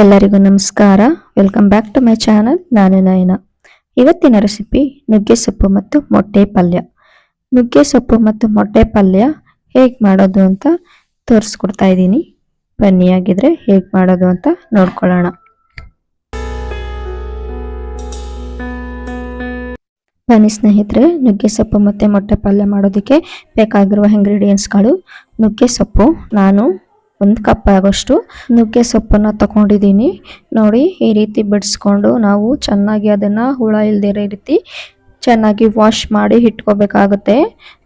ಎಲ್ಲರಿಗೂ ನಮಸ್ಕಾರ. Welcome back to my channel ನಾನು ನಯನ. ಇವತ್ತಿನ ರೆಸಿಪಿ ನುಗ್ಗೆ ಸೊಪ್ಪು ಮತ್ತು ಮೊಟ್ಟೆ ಪಲ್ಯ. ನುಗ್ಗೆ ಸೊಪ್ಪು ಮತ್ತು ಮೊಟ್ಟೆ ಪಲ್ಯ ಹೇಗೆ ಮಾಡೋದು ಅಂತ ತೋರಿಸ್ಕೊಡ್ತಾ ಇದ್ದೀನಿ. ಬನ್ನಿ ಆಗಿದ್ರೆ ಹೇಗೆ ಮಾಡೋದು ಅಂತ ನೋಡ್ಕೊಳ್ಳೋಣ. ಬನ್ನಿ ಸ್ನೇಹಿತರೆ, ನುಗ್ಗೆ ಸೊಪ್ಪು ಮತ್ತು ಮೊಟ್ಟೆ ಪಲ್ಯ ಮಾಡೋದಕ್ಕೆ ಬೇಕಾಗಿರುವ ಇಂಗ್ರೀಡಿಯೆಂಟ್ಸ್ಗಳು ನುಗ್ಗೆ ಸೊಪ್ಪು, ನಾನು ಒಂದು ಕಪ್ ಆಗೋಷ್ಟು ನುಗ್ಗೆ ಸೊಪ್ಪನ್ನು ತಗೊಂಡಿದ್ದೀನಿ ನೋಡಿ, ಈ ರೀತಿ ಬಿಡಿಸ್ಕೊಂಡು ನಾವು ಚೆನ್ನಾಗಿ ಅದನ್ನು ಹುಳ ಇಲ್ದಿರೋ ರೀತಿ ಚೆನ್ನಾಗಿ ವಾಶ್ ಮಾಡಿ ಇಟ್ಕೋಬೇಕಾಗುತ್ತೆ.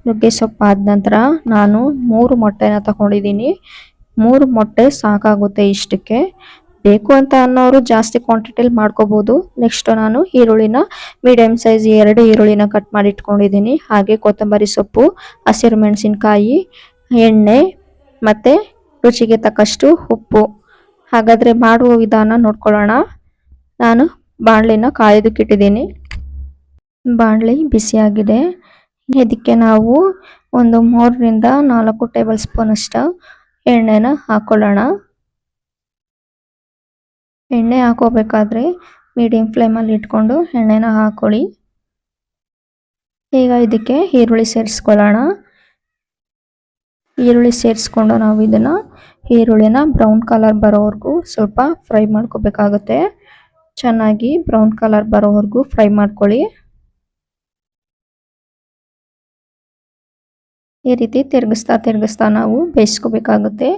ನುಗ್ಗೆ ಸೊಪ್ಪು ಆದ ನಂತರ ನಾನು ಮೂರು ಮೊಟ್ಟೆನ ತಗೊಂಡಿದ್ದೀನಿ ಮೂರು ಮೊಟ್ಟೆ ಸಾಕಾಗುತ್ತೆ ಇಷ್ಟಕ್ಕೆ. ಬೇಕು ಅಂತ ಅನ್ನೋರು ಜಾಸ್ತಿ ಕ್ವಾಂಟಿಟಿಲಿ ಮಾಡ್ಕೋಬೋದು. ನೆಕ್ಸ್ಟ್ ನಾನು ಈರುಳ್ಳಿನ ಮೀಡಿಯಮ್ ಸೈಜ್ ಎರಡು ಈರುಳ್ಳಿನ ಕಟ್ ಮಾಡಿ ಇಟ್ಕೊಂಡಿದ್ದೀನಿ ಹಾಗೆ ಕೊತ್ತಂಬರಿ ಸೊಪ್ಪು, ಹಸಿರು ಮೆಣಸಿನ್ಕಾಯಿ, ಎಣ್ಣೆ ಮತ್ತೆ ರುಚಿಗೆ ತಕ್ಕಷ್ಟು ಉಪ್ಪು. ಹಾಗಾದರೆ ಮಾಡುವ ವಿಧಾನ ನೋಡ್ಕೊಳ್ಳೋಣ. ನಾನು ಬಾಣಲೆನ ಕಾಯೋದಕ್ಕಿಟ್ಟಿದ್ದೀನಿ ಬಾಣಲೆ ಬಿಸಿಯಾಗಿದೆ. ಇದಕ್ಕೆ ನಾವು ಒಂದು ಮೂರರಿಂದ ನಾಲ್ಕು ಟೇಬಲ್ ಸ್ಪೂನ್ ಅಷ್ಟು ಎಣ್ಣೆನ ಹಾಕ್ಕೊಳ್ಳೋಣ ಎಣ್ಣೆ ಹಾಕೋಬೇಕಾದ್ರೆ ಮೀಡಿಯಂ ಫ್ಲೇಮಲ್ಲಿ ಇಟ್ಕೊಂಡು ಎಣ್ಣೆನ ಹಾಕೊಳ್ಳಿ. ಈಗ ಇದಕ್ಕೆ ಈರುಳ್ಳಿ ಸೇರಿಸ್ಕೊಳ್ಳೋಣ. ಈರುಳ್ಳಿ ಸೇರಿಸ್ಕೊಂಡು ನಾವು ಇದನ್ನು ಈರುಳ್ಳಿನ ಬ್ರೌನ್ ಕಲರ್ ಬರೋವರೆಗೂ ಸ್ವಲ್ಪ ಫ್ರೈ ಮಾಡ್ಕೋಬೇಕಾಗುತ್ತೆ. ಚೆನ್ನಾಗಿ ಬ್ರೌನ್ ಕಲರ್ ಬರೋವರೆಗೂ ಫ್ರೈ ಮಾಡ್ಕೊಳ್ಳಿ. ಈ ರೀತಿ ತಿರುಗಿಸ್ತಾ ತಿರುಗಿಸ್ತಾ ನಾವು ಬೇಯಿಸ್ಕೋಬೇಕಾಗುತ್ತೆ.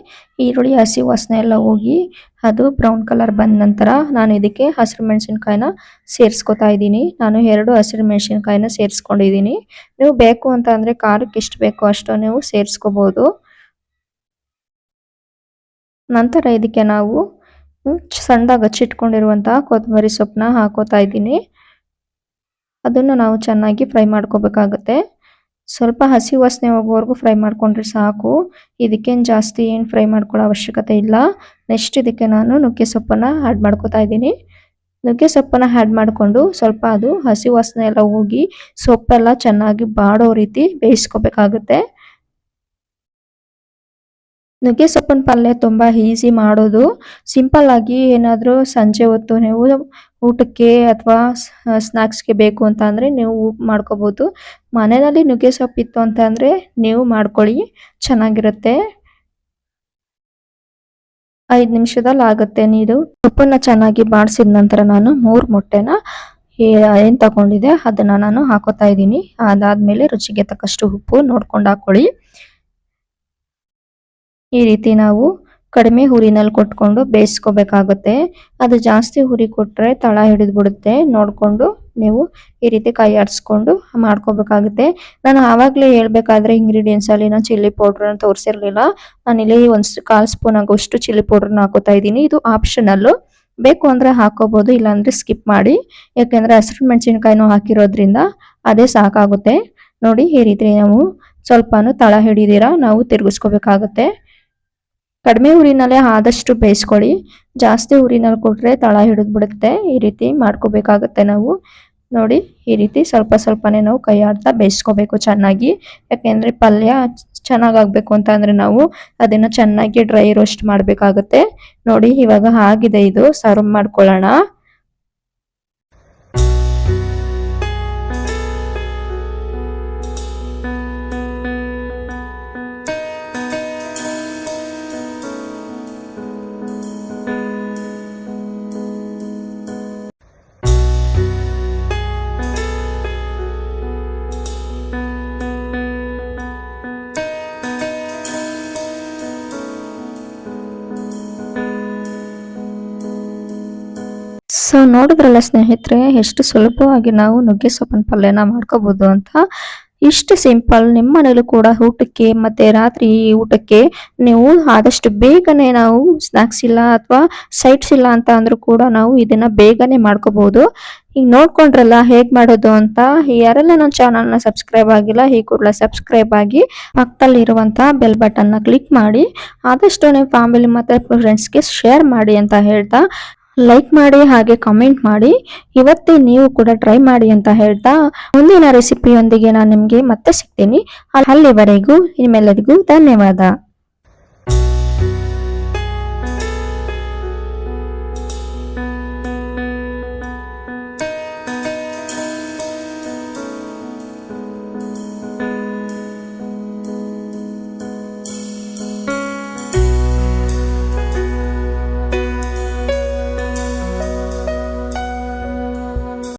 ಈರುಳ್ಳಿ, ಹಸಿ ವಾಸನೆ ಎಲ್ಲ ಹೋಗಿ ಅದು ಬ್ರೌನ್ ಕಲರ್ ಬಂದ ನಂತರ ನಾನು ಇದಕ್ಕೆ ಹಸಿರು ಮೆಣಸಿನ್ಕಾಯಿನ ಸೇರಿಸ್ಕೊತಾ ಇದ್ದೀನಿ. ನಾನು ಎರಡು ಹಸಿರು ಮೆಣಸಿನ್ಕಾಯಿನ ಸೇರಿಸ್ಕೊಂಡಿದ್ದೀನಿ. ನೀವು ಬೇಕು ಅಂತ ಅಂದರೆ ಖಾರಕ್ಕೆ ಎಷ್ಟು ಬೇಕೋ ಅಷ್ಟು ನೀವು ಸೇರಿಸ್ಕೋಬೋದು. ನಂತರ ಇದಕ್ಕೆ ನಾವು ಸಣ್ಣದಾಗಿ ಹಚ್ಚಿಟ್ಕೊಂಡಿರುವಂತಹ ಕೊತ್ತಂಬರಿ ಸೊಪ್ಪನ್ನ ಹಾಕೋತಾ ಇದ್ದೀನಿ. ಅದನ್ನು ನಾವು ಚೆನ್ನಾಗಿ ಫ್ರೈ ಮಾಡ್ಕೋಬೇಕಾಗುತ್ತೆ. ಸ್ವಲ್ಪ ಹಸಿ ವಾಸನೆ ಹೋಗೋವರೆಗೂ ಫ್ರೈ ಮಾಡ್ಕೊಂಡ್ರೆ ಸಾಕು. ಇದಕ್ಕೇನು ಜಾಸ್ತಿ ಏನು ಫ್ರೈ ಮಾಡ್ಕೊಳ್ಳೋ ಅವಶ್ಯಕತೆ ಇಲ್ಲ. ನೆಕ್ಸ್ಟ್ ಇದಕ್ಕೆ ನಾನು ನುಗ್ಗೆ ಸೊಪ್ಪನ್ನು ಆ್ಯಡ್ ಮಾಡ್ಕೋತಾ ಇದ್ದೀನಿ. ನುಗ್ಗೆ ಸೊಪ್ಪನ್ನು ಆ್ಯಡ್ ಮಾಡಿಕೊಂಡು ಸ್ವಲ್ಪ ಅದು ಹಸಿ ವಾಸನೆ ಎಲ್ಲ ಹೋಗಿ ಸೊಪ್ಪೆಲ್ಲ ಚೆನ್ನಾಗಿ ಬಾಡೋ ರೀತಿ ಬೇಯಿಸ್ಕೋಬೇಕಾಗುತ್ತೆ. ನುಗ್ಗೆ ಸೊಪ್ಪಿನ ಪಲ್ಯ ತುಂಬ ಈಸಿ ಮಾಡೋದು. ಸಿಂಪಲ್ ಆಗಿ ಏನಾದರೂ ಸಂಜೆ ಹೊತ್ತು ನೀವು ಊಟಕ್ಕೆ ಅಥವಾ ಸ್ನ್ಯಾಕ್ಸ್ಗೆ ಬೇಕು ಅಂತ ಅಂದರೆ ನೀವು ಮಾಡ್ಕೋಬೋದು. ಮನೆಯಲ್ಲಿ ನುಗ್ಗೆ ಸೊಪ್ಪು ಇತ್ತು ಅಂತ ಅಂದರೆ ನೀವು ಮಾಡ್ಕೊಳ್ಳಿ. ಚೆನ್ನಾಗಿರುತ್ತೆ. ಐದು ನಿಮಿಷದಲ್ಲಿ ಆಗುತ್ತೆ ನೀರು. ಉಪ್ಪನ್ನ ಚೆನ್ನಾಗಿ ಬಾಡಿಸಿದ ನಂತರ ನಾನು ಮೂರು ಮೊಟ್ಟೆನ ಏನು ತಗೊಂಡಿದೆ ಅದನ್ನು ನಾನು ಹಾಕೋತಾ ಇದ್ದೀನಿ. ಅದಾದಮೇಲೆ ರುಚಿಗೆ ತಕ್ಕಷ್ಟು ಉಪ್ಪು ನೋಡ್ಕೊಂಡು ಹಾಕೊಳ್ಳಿ. ಈ ರೀತಿ ನಾವು ಕಡಿಮೆ ಹುರಿನಲ್ಲಿ ಕೊಟ್ಕೊಂಡು ಬೇಯಿಸ್ಕೋಬೇಕಾಗುತ್ತೆ. ಅದು ಜಾಸ್ತಿ ಹುರಿ ಕೊಟ್ಟರೆ ತಳ ಹಿಡಿದು ಬಿಡುತ್ತೆ ನೋಡಿಕೊಂಡು ನೀವು ಈ ರೀತಿ ಕೈ ಆಡಿಸ್ಕೊಂಡು ಮಾಡ್ಕೋಬೇಕಾಗುತ್ತೆ. ನಾನು ಆವಾಗಲೇ ಹೇಳ್ಬೇಕಾದ್ರೆ ಇಂಗ್ರೀಡಿಯೆಂಟ್ಸ್ ಅಲ್ಲಿ ನಾನು ಚಿಲ್ಲಿ ಪೌಡ್ರನ್ನ ತೋರಿಸಿರಲಿಲ್ಲ. ನಾನಿಲ್ಲಿ ಒಂದು ಕಾಲು ಸ್ಪೂನ್ ಆಗೋಷ್ಟು ಚಿಲ್ಲಿ ಪೌಡ್ರನ್ನ ಹಾಕೋತಾ ಇದ್ದೀನಿ. ಇದು ಆಪ್ಷನಲ್ಲು ಬೇಕು ಅಂದರೆ ಹಾಕೋಬೋದು, ಇಲ್ಲಾಂದರೆ ಸ್ಕಿಪ್ ಮಾಡಿ. ಯಾಕೆಂದರೆ ಹಸಿರು ಮೆಣಸಿನ್ಕಾಯಿನೂ ಹಾಕಿರೋದ್ರಿಂದ ಅದೇ ಸಾಕಾಗುತ್ತೆ. ನೋಡಿ, ಈ ರೀತಿ ನಾವು ಸ್ವಲ್ಪನೂ ತಳ ಹಿಡಿದಿರ, ನಾವು ತಿರುಗಿಸ್ಕೋಬೇಕಾಗುತ್ತೆ. ಕಡಿಮೆ ಉರಿನಲ್ಲೇ ಆದಷ್ಟು ಬೇಯಿಸ್ಕೊಳ್ಳಿ. ಜಾಸ್ತಿ ಉರಿನಲ್ಲಿ ಕೊಟ್ಟರೆ ತಳ ಹಿಡಿದು ಬಿಡುತ್ತೆ ಈ ರೀತಿ ಮಾಡ್ಕೋಬೇಕಾಗತ್ತೆ ನಾವು. ನೋಡಿ, ಈ ರೀತಿ ಸ್ವಲ್ಪ ಸ್ವಲ್ಪನೇ ನಾವು ಕೈ ಆಡ್ತಾ ಬೇಯಿಸ್ಕೋಬೇಕು ಚೆನ್ನಾಗಿ. ಯಾಕೆಂದರೆ ಪಲ್ಯ ಚೆನ್ನಾಗಾಗಬೇಕು ಅಂತ ಅಂದರೆ ನಾವು ಅದನ್ನು ಚೆನ್ನಾಗಿ ಡ್ರೈ ರೋಸ್ಟ್ ಮಾಡಬೇಕಾಗುತ್ತೆ. ನೋಡಿ, ಇವಾಗ ಆಗಿದೆ ಇದು. ಸರ್ವ್ ಮಾಡ್ಕೊಳ್ಳೋಣ. ಸೊ ನೋಡಿದ್ರಲ್ಲ ಸ್ನೇಹಿತರೆ, ಎಷ್ಟು ಸುಲಭವಾಗಿ ನಾವು ನುಗ್ಗೆ ಸೊಪ್ಪಿನ ಪಲ್ಯನ ಮಾಡ್ಕೋಬಹುದು ಅಂತ. ಇಷ್ಟು ಸಿಂಪಲ್ ನಿಮ್ಮ ಮನೇಲೂ ಕೂಡ ಊಟಕ್ಕೆ ಮತ್ತೆ ರಾತ್ರಿ ಊಟಕ್ಕೆ ನೀವು ಆದಷ್ಟು ಬೇಗನೆ ನಾವು ಸ್ನಾಕ್ಸ್ ಇಲ್ಲ ಅಥವಾ ಸೈಡ್ಸ್ ಇಲ್ಲ ಅಂತ ಅಂದ್ರೂ ಕೂಡ ನಾವು ಇದನ್ನ ಬೇಗನೆ ಮಾಡ್ಕೋಬಹುದು ಈಗ ನೋಡ್ಕೊಂಡ್ರಲ್ಲ ಹೇಗ್ ಮಾಡೋದು ಅಂತ, ಯಾರೆಲ್ಲ ನನ್ನ ಚಾನಲ್ನ ಸಬ್ಸ್ಕ್ರೈಬ್ ಆಗಿಲ್ಲ, ಈ ಕೂಡಲೇ ಸಬ್ಸ್ಕ್ರೈಬ್ ಆಗಿ ಪಕ್ಕದಲ್ಲಿರುವಂತಹ ಬೆಲ್ ಬಟನ್ನ ಕ್ಲಿಕ್ ಮಾಡಿ, ಆದಷ್ಟು ನಿಮ್ಮ ಫ್ಯಾಮಿಲಿ ಮತ್ತೆ ಫ್ರೆಂಡ್ಸ್ಗೆ ಶೇರ್ ಮಾಡಿ ಅಂತ ಹೇಳ್ತಾ ಲೈಕ್ ಮಾಡಿ ಹಾಗೆ ಕಮೆಂಟ್ ಮಾಡಿ. ಇವತ್ತೇ ನೀವು ಕೂಡ ಟ್ರೈ ಮಾಡಿ ಅಂತ ಹೇಳ್ತಾ ಮುಂದಿನ ರೆಸಿಪಿಯೊಂದಿಗೆ ನಾನು ನಿಮಗೆ ಮತ್ತೆ ಸಿಗ್ತೀನಿ. ಅಲ್ಲಿವರೆಗೂ ನಿಮ್ಮೆಲ್ಲರಿಗೂ ಧನ್ಯವಾದ.